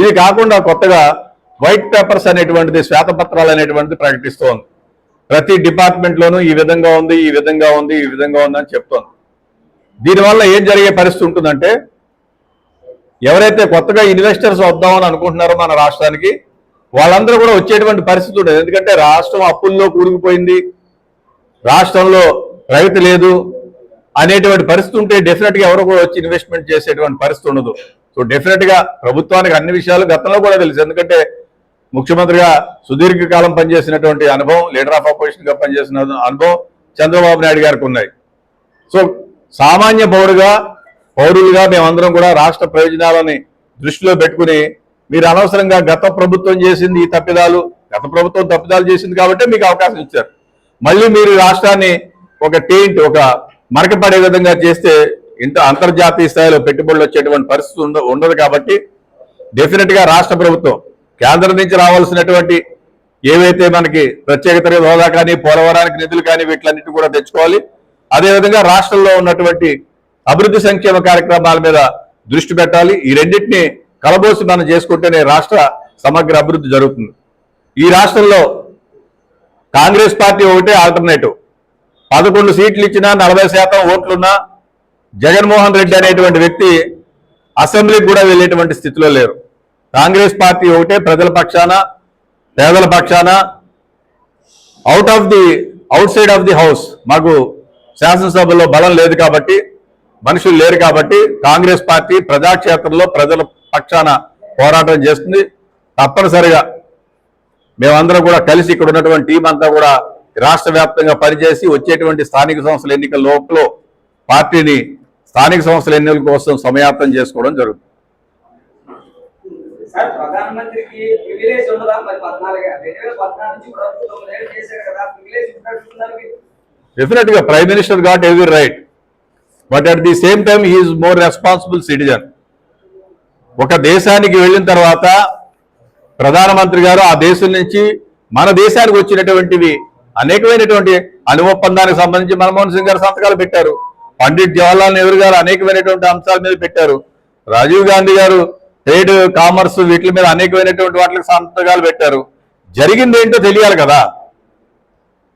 ఇది కాకుండా కొత్తగా వైట్ పేపర్స్ అనేటువంటిది శ్వేతపత్రాలు అనేటువంటిది ప్రకటిస్తోంది. ప్రతి డిపార్ట్మెంట్లోనూ ఈ విధంగా ఉంది ఈ విధంగా ఉంది ఈ విధంగా ఉంది అని చెప్తోంది. దీనివల్ల ఏం జరిగే పరిస్థితి ఉంటుందంటే ఎవరైతే కొత్తగా ఇన్వెస్టర్స్ వద్దామని అనుకుంటున్నారో మన రాష్ట్రానికి వాళ్ళందరూ కూడా వచ్చేటువంటి పరిస్థితి ఉండదు. ఎందుకంటే రాష్ట్రం అప్పుల్లో కూరుకుపోయింది రాష్ట్రంలో రైతు లేదు అనేటువంటి పరిస్థితి ఉంటే డెఫినెట్గా ఎవరు కూడా వచ్చి ఇన్వెస్ట్మెంట్ చేసేటువంటి పరిస్థితి ఉండదు. సో డెఫినెట్గా ప్రభుత్వానికి అన్ని విషయాలు గతంలో కూడా తెలుసు. ఎందుకంటే ముఖ్యమంత్రిగా సుదీర్ఘకాలం పనిచేసినటువంటి అనుభవం లీడర్ ఆఫ్ అపోజిషన్గా పనిచేసిన అనుభవం చంద్రబాబు నాయుడు గారికి ఉన్నాయి. సో సామాన్య పౌరుగా పౌరులుగా మేమందరం కూడా రాష్ట్ర ప్రయోజనాలని దృష్టిలో పెట్టుకుని మీరు అనవసరంగా గత ప్రభుత్వం చేసింది ఈ తప్పిదాలు గత ప్రభుత్వం తప్పిదాలు చేసింది కాబట్టి మీకు అవకాశం ఇచ్చారు. మళ్ళీ మీరు రాష్ట్రాన్ని ఒక టీంట్ ఒక మరకపడే విధంగా చేస్తే ఇంత అంతర్జాతీయ స్థాయిలో పెట్టుబడులు వచ్చేటువంటి పరిస్థితి ఉండ- ఉండదు కాబట్టి డెఫినెట్గా రాష్ట్ర ప్రభుత్వం కేంద్రం నుంచి రావాల్సినటువంటి ఏవైతే మనకి ప్రత్యేకత హోదా కానీ పోలవరానికి నిధులు కానీ వీటిలన్నిటి కూడా తెచ్చుకోవాలి. అదేవిధంగా రాష్ట్రంలో ఉన్నటువంటి అభివృద్ధి సంక్షేమ కార్యక్రమాల మీద దృష్టి పెట్టాలి. ఈ రెండింటిని కలబోసి మనం చేసుకుంటేనే రాష్ట్ర సమగ్ర అభివృద్ధి జరుగుతుంది. ఈ రాష్ట్రంలో కాంగ్రెస్ పార్టీ ఒకటే ఆల్టర్నేటివ్. పదకొండు సీట్లు ఇచ్చినా నలభై శాతం ఓట్లున్నా జగన్మోహన్ రెడ్డి అనేటువంటి వ్యక్తి అసెంబ్లీకి కూడా వెళ్ళేటువంటి స్థితిలో లేరు. కాంగ్రెస్ పార్టీ ఒకటే ప్రజల పక్షాన పేదల పక్షాన out of the outside of the house మాకు శాసనసభలో బలం లేదు కాబట్టి మనుషులు లేరు కాబట్టి కాంగ్రెస్ పార్టీ ప్రజాక్షేత్రంలో ప్రజల పక్షాన పోరాటం చేస్తుంది. తప్పనిసరిగా మేమందరం కూడా కలిసి ఇక్కడ ఉన్నటువంటి టీం అంతా కూడా రాష్ట్ర వ్యాప్తంగా పనిచేసి వచ్చేటువంటి స్థానిక సంస్థల ఎన్నికల లోపల పార్టీని స్థానిక సంస్థల ఎన్నికల కోసం సమయాప్తం చేసుకోవడం జరుగుతుంది. డెఫినెట్గా prime minister got every right but at the same time he is more responsible citizen ఒక దేశానికి వెళ్ళిన తర్వాత ప్రధానమంత్రి గారు ఆ దేశం నుంచి మన దేశానికి వచ్చినటువంటివి అనేకమైనటువంటి అణు ఒప్పందానికి సంబంధించి మన్మోహన్ సింగ్ గారు సంతకాలు పెట్టారు. పండిట్ జవహర్లాల్ నెహ్రూ గారు అనేకమైనటువంటి అంశాల మీద పెట్టారు. రాజీవ్ గాంధీ గారు ట్రేడ్ కామర్స్ వీటి మీద అనేకమైనటువంటి వాటికి సంతకాలు పెట్టారు. జరిగింది ఏంటో తెలియాలి కదా.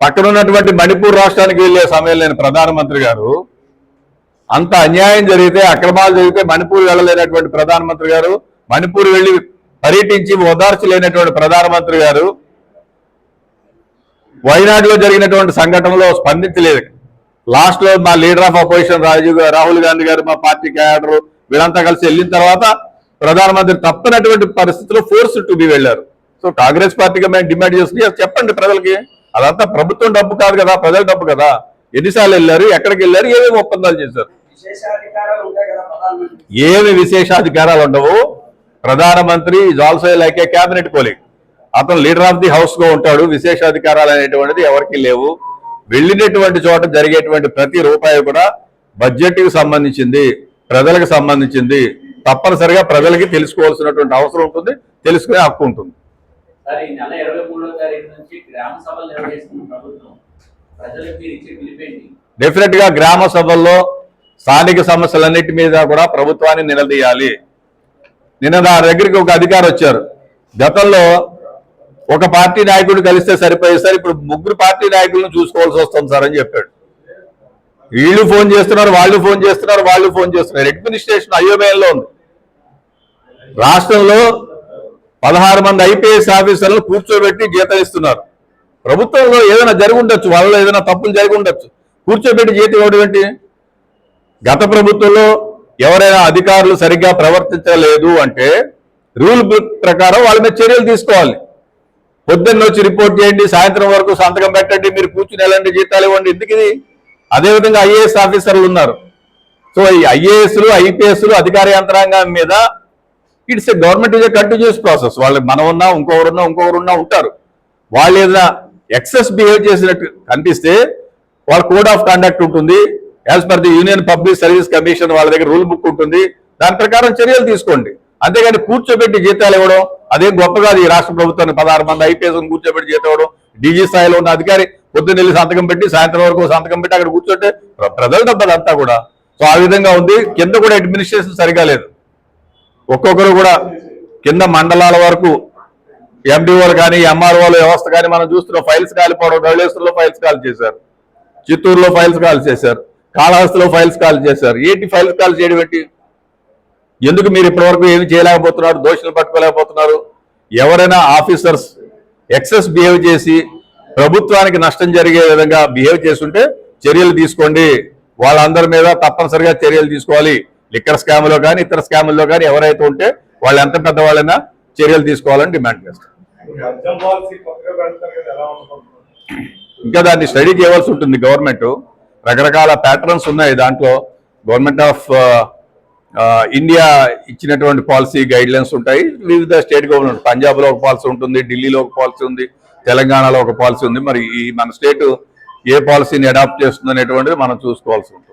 పక్కన ఉన్నటువంటి మణిపూర్ రాష్ట్రానికి వెళ్ళే సమయంలో ప్రధానమంత్రి గారు అంత అన్యాయం జరిగితే అక్రమాలు జరిగితే మణిపూర్ వెళ్ళలేనటువంటి ప్రధానమంత్రి గారు మణిపూర్ వెళ్ళి పర్యటించి ఓదార్చలేనటువంటి ప్రధానమంత్రి గారు వైనాడులో జరిగినటువంటి సంఘటనలో స్పందించలేదు. లాస్ట్లో మా leader of opposition Rajiv Rahul Gandhi గారు మా పార్టీ క్యాడర్ వీళ్ళంతా కలిసి వెళ్ళిన తర్వాత ప్రధానమంత్రి తప్పనటువంటి పరిస్థితిలో ఫోర్స్ టు బి వెళ్ళారు. సో కాంగ్రెస్ పార్టీగా మేము డిమాండ్ చేస్తుంది చెప్పండి ప్రజలకి. అదంతా ప్రభుత్వం డబ్బు కాదు కదా ప్రజల డబ్బు కదా. ఎన్నిసార్లు వెళ్ళారు ఎక్కడికి వెళ్ళారు ఏమేమి ఒప్పందాలు చేశారు? ఏమి విశేషాధికారాలు ఉండవు. ప్రధానమంత్రి is also like a cabinet colleague అతను లీడర్ ఆఫ్ ది హౌస్గా ఉంటాడు. విశేషాధికారాలు అనేటువంటిది ఎవరికి లేవు. వెళ్ళినటువంటి చోట జరిగేటువంటి ప్రతి రూపాయి కూడా బడ్జెట్కి సంబంధించింది ప్రజలకు సంబంధించింది తప్పనిసరిగా ప్రజలకి తెలుసుకోవాల్సినటువంటి అవసరం ఉంటుంది తెలుసుకునే హక్కు ఉంటుంది. డెఫినెట్గా గ్రామ సభల్లో స్థానిక సమస్యలన్నిటి మీద కూడా ప్రభుత్వాన్ని నిలదీయాలి. నిన్న నా దగ్గరికి ఒక అధికారి వచ్చారు. గతంలో ఒక పార్టీ నాయకుడు కలిస్తే సరిపోయే సార్ ఇప్పుడు ముగ్గురు పార్టీ నాయకులను చూసుకోవాల్సి వస్తుంది సార్ అని చెప్పాడు. వీళ్ళు ఫోన్ చేస్తున్నారు వాళ్ళు ఫోన్ చేస్తున్నారు వాళ్ళు ఫోన్ చేస్తున్నారు. అడ్మినిస్ట్రేషన్ అయోమయంలో ఉంది. రాష్ట్రంలో పదహారు మంది ఐపీఎస్ ఆఫీసర్లు కూర్చోబెట్టి జీతం ఇస్తున్నారు ప్రభుత్వంలో ఏదైనా జరిగి ఉండొచ్చు వాళ్ళలో ఏదైనా తప్పులు జరిగి ఉండొచ్చు కూర్చోబెట్టి జీతం ఇవ్వడం ఏంటి? గత ప్రభుత్వంలో ఎవరైనా అధికారులు సరిగ్గా ప్రవర్తించలేదు అంటే రూల్ ప్రకారం వాళ్ళ మీద చర్యలు తీసుకోవాలి. పొద్దున్న వచ్చి రిపోర్ట్ చేయండి సాయంత్రం వరకు సంతకం పెట్టండి మీరు కూర్చుని ఎలాంటి జీతాలు ఇవ్వండి. ఎందుకు ఇది? అదేవిధంగా ఐఏఎస్ ఆఫీసర్లు ఉన్నారు. సో ఈ ఐఏఎస్లు ఐపీఎస్లు అధికార యంత్రాంగం మీద it's a government is a continuous process. వాళ్ళు మనం ఉన్నా ఇంకొకరున్నా ఇంకొకరున్నా ఉంటారు. వాళ్ళు ఏదైనా ఎక్సెస్ బిహేవ్ చేసినట్టు కనిపిస్తే వాళ్ళ కోడ్ ఆఫ్ కండక్ట్ ఉంటుంది. As per the Union Public Service Commission వాళ్ళ దగ్గర రూల్ బుక్ ఉంటుంది. దాని ప్రకారం చర్యలు తీసుకోండి. అంతేగాని కూర్చోబెట్టి జీతాలు ఇవ్వడం అదే గొప్ప కాదు ఈ రాష్ట్ర ప్రభుత్వాన్ని పదహారు మంది ఐపీఎస్ కూర్చోబెట్టి జీతం ఇవ్వడం. డీజీ స్థాయిలో ఉన్న అధికారి పొద్దున్న వెళ్ళి సంతకం పెట్టి సాయంత్రం వరకు సంతకం పెట్టి అక్కడ కూర్చోంటే ప్రజలు ప్రజల కూడా. సో ఆ విధంగా ఉంది. కింద కూడా అడ్మినిస్ట్రేషన్ సరిగా లేదు. ఒక్కొక్కరు కూడా కింద మండలాల వరకు ఎండిఓలు కానీ ఎంఆర్ఓల వ్యవస్థ కానీ మనం చూస్తున్నాం ఫైల్స్ కాలిపోవడం ధవళేశ్వరంలో ఫైల్స్ కాల్ చేశారు. చిత్తూరులో ఫైల్స్ కాల్ చేశారు. కాళహస్తిలో ఫైల్స్ కాల్ చేశారు. ఏంటి ఫైల్స్ కాల్ చేయడం ఏంటి? ఎందుకు మీరు ఇప్పటివరకు ఏమి చేయలేకపోతున్నారు దోషులు పట్టుకోలేకపోతున్నారు? ఎవరైనా ఆఫీసర్స్ ఎక్సెస్ బిహేవ్ చేసి ప్రభుత్వానికి నష్టం జరిగే విధంగా బిహేవ్ చేస్తుంటే చర్యలు తీసుకోండి. వాళ్ళందరి మీద తప్పనిసరిగా చర్యలు తీసుకోవాలి. లిక్కర్ స్కామ్లో కానీ ఇతర స్కాముల్లో కానీ ఎవరైతే ఉంటే వాళ్ళు ఎంత పెద్దవాళ్ళైనా చర్యలు తీసుకోవాలని డిమాండ్ చేస్తారు. ఇంకా దాన్ని స్టడీ చేయవలసి ఉంటుంది గవర్నమెంట్. రకరకాల ప్యాటర్న్స్ ఉన్నాయి దాంట్లో. గవర్నమెంట్ ఆఫ్ ఇండియా ఇచ్చినటువంటి పాలసీ గైడ్ లైన్స్ ఉంటాయి. వివిధ స్టేట్ గవర్నమెంట్ పంజాబ్లో ఒక పాలసీ ఉంటుంది ఢిల్లీలో ఒక పాలసీ ఉంది తెలంగాణలో ఒక పాలసీ ఉంది. మరి ఈ మన స్టేట్ ఏ పాలసీని అడాప్ట్ చేస్తుంది అనేటువంటిది మనం చూసుకోవాల్సి ఉంటుంది.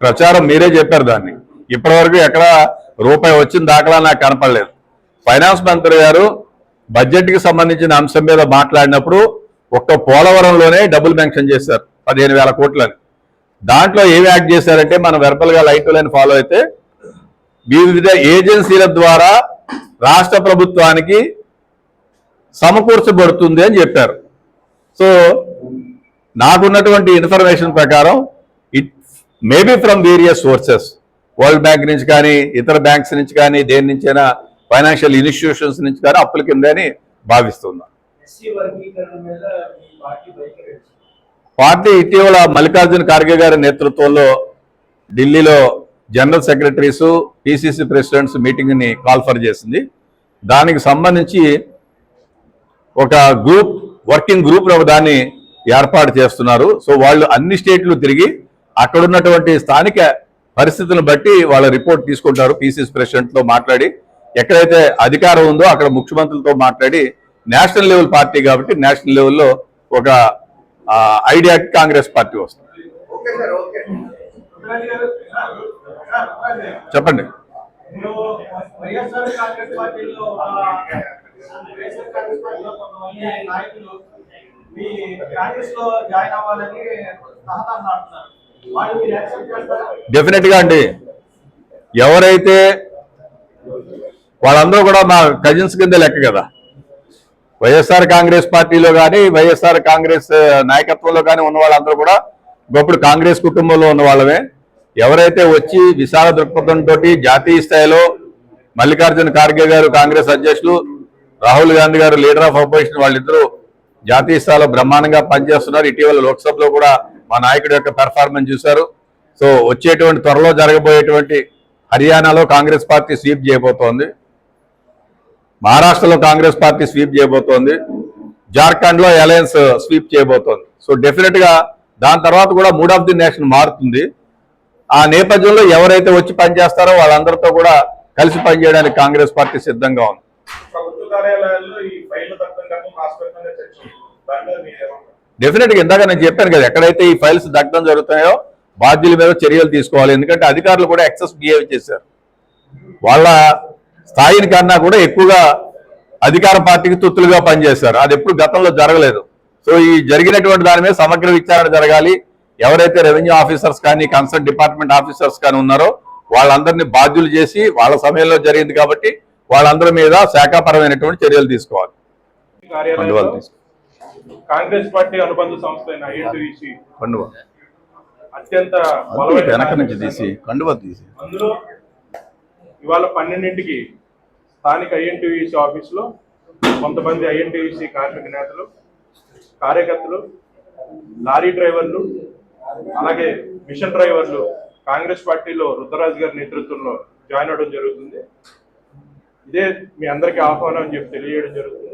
ప్రచారం మీరే చెప్పారు దాన్ని. ఇప్పటివరకు ఎక్కడ రూపాయి వచ్చిన దాఖలా నాకు కనపడలేదు. ఫైనాన్స్ మంత్రి గారు బడ్జెట్కి సంబంధించిన అంశం మీద మాట్లాడినప్పుడు ఒక్క పోలవరంలోనే డబ్బులు మెన్షన్ చేశారు. పదిహేను వేల కోట్లని. దాంట్లో ఏమి యాక్ట్ చేశారంటే మనం వెర్బల్గా లైట్ లైన్ ఫాలో అయితే వివిధ ఏజెన్సీల ద్వారా రాష్ట్ర ప్రభుత్వానికి సమకూర్చబడుతుంది అని చెప్పారు. సో నాకున్నటువంటి ఇన్ఫర్మేషన్ ప్రకారం it maybe from various sources world bank నుంచి కానీ ఇతర బ్యాంక్స్ నుంచి కానీ దేని నుంచైనా ఫైనాన్షియల్ ఇన్స్టిట్యూషన్స్ నుంచి కానీ అప్పుల కింద అని భావిస్తున్నాను పార్టీ ఇటీవల మల్లికార్జున ఖార్గే గారి నేతృత్వంలో ఢిల్లీలో జనరల్ సెక్రటరీస్ పిసిసి ప్రెసిడెంట్స్ మీటింగ్ని కాల్ఫర్ చేసింది. దానికి సంబంధించి ఒక గ్రూప్ వర్కింగ్ గ్రూప్ దాన్ని ఏర్పాటు చేస్తున్నారు. సో వాళ్ళు అన్ని స్టేట్లు తిరిగి అక్కడ ఉన్నటువంటి స్థానిక పరిస్థితులను బట్టి వాళ్ళ రిపోర్ట్ తీసుకుంటారు. పిసిసి ప్రెసిడెంట్తో మాట్లాడి ఎక్కడైతే అధికారం ఉందో అక్కడ ముఖ్యమంత్రులతో మాట్లాడి నేషనల్ లెవెల్ పార్టీ కాబట్టి నేషనల్ లెవెల్లో ఒక ఆ, ఐడియాకి కాంగ్రెస్ పార్టీ వస్తుంది. చెప్పండి. మీరు వైఎస్ఆర్ కాంగ్రెస్ పార్టీలో ఆ, వైఎస్ఆర్ కాంగ్రెస్ పార్టీలో కొంతమంది నాయకులు మీ కాంగ్రెస్లో జాయిన్ అవ్వాలని సహతాన్ని ఆడుతున్నారు వాళ్ళు మీరు యాక్సెప్ట్ చేస్తారా? డెఫినెట్గా అండి. ఎవరైతే వాళ్ళందరూ కూడా మా కజిన్స్ కింద లెక్క కదా. వైఎస్ఆర్ కాంగ్రెస్ పార్టీలో కానీ వైఎస్ఆర్ కాంగ్రెస్ నాయకత్వంలో కానీ ఉన్న వాళ్ళందరూ కూడా గొప్పడు కాంగ్రెస్ కుటుంబంలో ఉన్న వాళ్ళమే. ఎవరైతే వచ్చి విశాల దృక్పథంతో జాతీయ స్థాయిలో మల్లికార్జున ఖార్గే గారు కాంగ్రెస్ అధ్యక్షులు రాహుల్ గాంధీ గారు లీడర్ ఆఫ్ అపోజిషన్ వాళ్ళిద్దరూ జాతీయ స్థాయిలో బ్రహ్మాండంగా పనిచేస్తున్నారు. ఇటీవల లోక్సభలో కూడా మా నాయకుడి యొక్క పెర్ఫార్మెన్స్ చూశారు. సో వచ్చేటువంటి త్వరలో జరగబోయేటువంటి హర్యానాలో కాంగ్రెస్ పార్టీ స్వీప్ చేయబోతోంది. మహారాష్ట్రలో కాంగ్రెస్ పార్టీ స్వీప్ చేయబోతోంది. జార్ఖండ్లో అలయన్స్ స్వీప్ చేయబోతోంది. సో డెఫినెట్గా దాని తర్వాత కూడా మూడ్ ఆఫ్ ది నేషన్ మారుతుంది. ఆ నేపథ్యంలో ఎవరైతే వచ్చి పనిచేస్తారో వాళ్ళందరితో కూడా కలిసి పనిచేయడానికి కాంగ్రెస్ పార్టీ సిద్ధంగా ఉంది. ప్రభుత్వ కార్యాలయాల్లో ఈ ఫైళ్ళు తప్పని కాకుండా రాష్ట్ర వ్యాప్తంగా చర్చ ఉంది. దాని మీద మీరు ఏమంటారు? డెఫినెట్గా ఇందాక నేను చెప్పాను కదా ఎక్కడైతే ఈ ఫైల్స్ దక్కడం జరుగుతాయో బాధ్యుల మీద చర్యలు తీసుకోవాలి. ఎందుకంటే అధికారులు కూడా ఎక్సెస్ బిహేవ్ చేశారు. వాళ్ళ స్థాయిని కన్నా కూడా ఎక్కువగా అధికార పార్టీకి తొత్తులుగా పనిచేశారు. అది ఎప్పుడు గతంలో జరగలేదు. సో ఈ జరిగినటువంటి దాని మీద సమగ్ర విచారణ జరగాలి. ఎవరైతే రెవెన్యూ ఆఫీసర్స్ కానీ కన్సర్న్ డిపార్ట్మెంట్ ఆఫీసర్స్ కానీ ఉన్నారో వాళ్ళందరినీ బాధ్యులు చేసి వాళ్ళ సమయంలో జరిగింది కాబట్టి వాళ్ళందరి మీద శాఖాపరమైనటువంటి చర్యలు తీసుకోవాలి. కాంగ్రెస్ పార్టీ అనుబంధ సంస్థ అత్యంత వెనక నుంచి తీసి కండువ తీసి. అందులో ఇవాళ పన్నెండింటికి స్థానిక ఐఎన్టీవీసీ ఆఫీసులో కొంతమంది ఐఎన్టీవీసీ కార్మిక నేతలు కార్యకర్తలు లారీ డ్రైవర్లు అలాగే మిషన్ డ్రైవర్లు కాంగ్రెస్ పార్టీలో రుద్రరాజు గారి నేతృత్వంలో జాయిన్ అవడం జరుగుతుంది. ఇదే మీ అందరికీ ఆహ్వానం అని చెప్పి తెలియజేయడం జరుగుతుంది.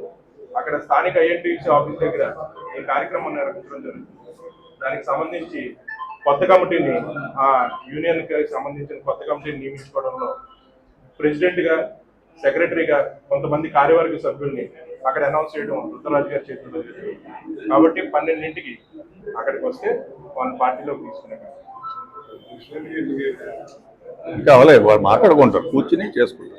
అక్కడ స్థానిక ఐఎన్టీసీ ఆఫీస్ దగ్గర ఈ కార్యక్రమం నిర్వహించడం జరుగుతుంది. దానికి సంబంధించి కొత్త కమిటీని ఆ యూనియన్కి సంబంధించిన కొత్త కమిటీని నియమించుకోవడంలో ప్రెసిడెంట్గా సెక్రటరీగా కొంతమంది కార్యవర్గ సభ్యుల్ని అక్కడ అనౌన్స్ చేయడం రుద్రరాజు గారి చేతుల్లో జరిగింది. కాబట్టి పన్నెండింటికి అక్కడికి వస్తే వాళ్ళ పార్టీలోకి తీసుకునే ఇంకా అవలేదు వాళ్ళు మాట్లాడుకుంటారు కూర్చుని చేసుకుంటారు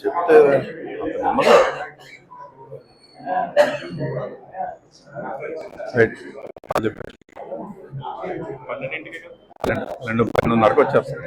చెప్తే రెండు పన్నెండున్నరకు వచ్చేస్తాను